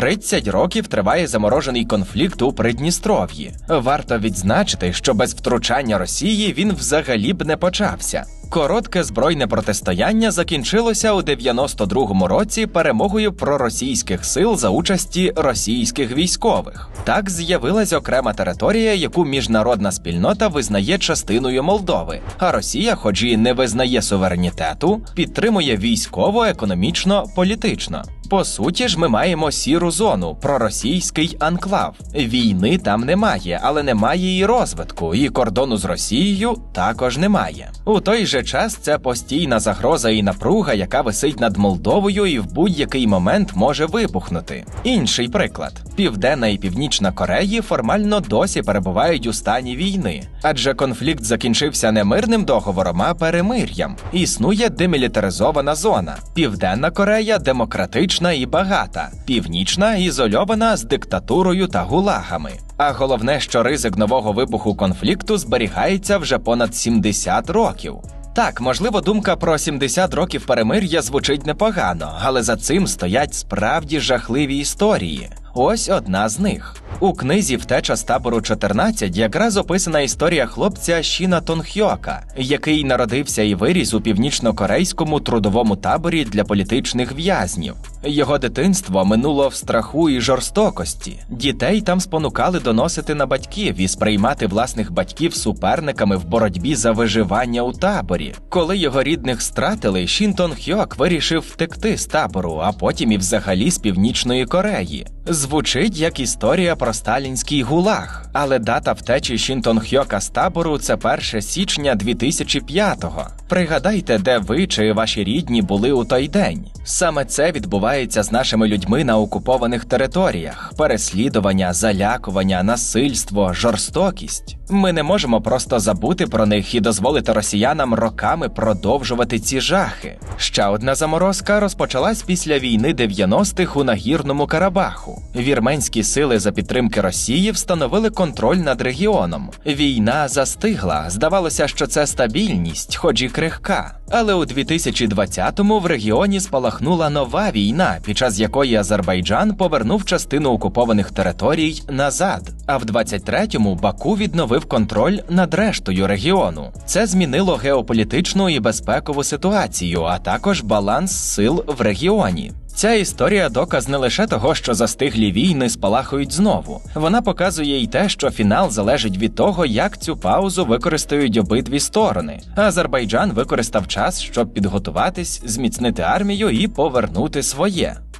30 років триває заморожений конфлікт у Придністров'ї. Варто відзначити, що без втручання Росії він взагалі б не почався. Коротке збройне протистояння закінчилося у 92-му році перемогою проросійських сил за участі російських військових. Так з'явилась окрема територія, яку міжнародна спільнота визнає частиною Молдови. А Росія, хоч і не визнає суверенітету, підтримує військово, економічно, політично. По суті ж, ми маємо сіру зону, проросійський анклав. Війни там немає, але немає і розвитку, і кордону з Росією також немає. У той же час це постійна загроза і напруга, яка висить над Молдовою і в будь-який момент може вибухнути. Інший приклад: Південна і Північна Кореї формально досі перебувають у стані війни, адже конфлікт закінчився не мирним договором, а перемир'ям. Існує демілітаризована зона. Південна Корея демократична і багата, північна ізольована з диктатурою та гулагами. А головне, що ризик нового вибуху конфлікту зберігається вже понад 70 років. Так, можливо, думка про 70 років перемир'я звучить непогано, але за цим стоять справді жахливі історії. Ось одна з них. У книзі Втеча з табору 14 якраз описана історія хлопця Шіна Тонхьока, який народився і виріс у північно-корейському трудовому таборі для політичних в'язнів. Його дитинство минуло в страху і жорстокості. Дітей там спонукали доносити на батьків і сприймати власних батьків суперниками в боротьбі за виживання у таборі. Коли його рідних стратили, Шін Тонхьок вирішив втекти з табору, а потім і взагалі з північної Кореї. Звучить як історія про сталінський гулаг, але дата втечі Шінтон Хьока з табору це 1 січня 2005-го. Пригадайте, де ви чи ваші рідні були у той день. Саме це відбувається з нашими людьми на окупованих територіях: переслідування, залякування, насильство, жорстокість. Ми не можемо просто забути про них і дозволити росіянам роками продовжувати ці жахи. Ще одна заморозка розпочалась після війни 90-х у нагірному Карабаху. Вірменські сили за підтримки Росії встановили контроль над регіоном. Війна застигла. Здавалося, що це стабільність, хоч і крихка. Але у 2020-му в регіоні спалахнула нова війна, під час якої Азербайджан повернув частину окупованих територій назад. А в 23-му Баку відновив контроль над рештою регіону. Це змінило геополітичну і безпекову ситуацію, а також баланс сил в регіоні. Ця історія доказ не лише того, що застиглі війни спалахують знову. Вона показує й те, що фінал залежить від того, як цю паузу використають обидві сторони. Азербайджан використав час, щоб підготуватись, зміцнити армію і повернути своє.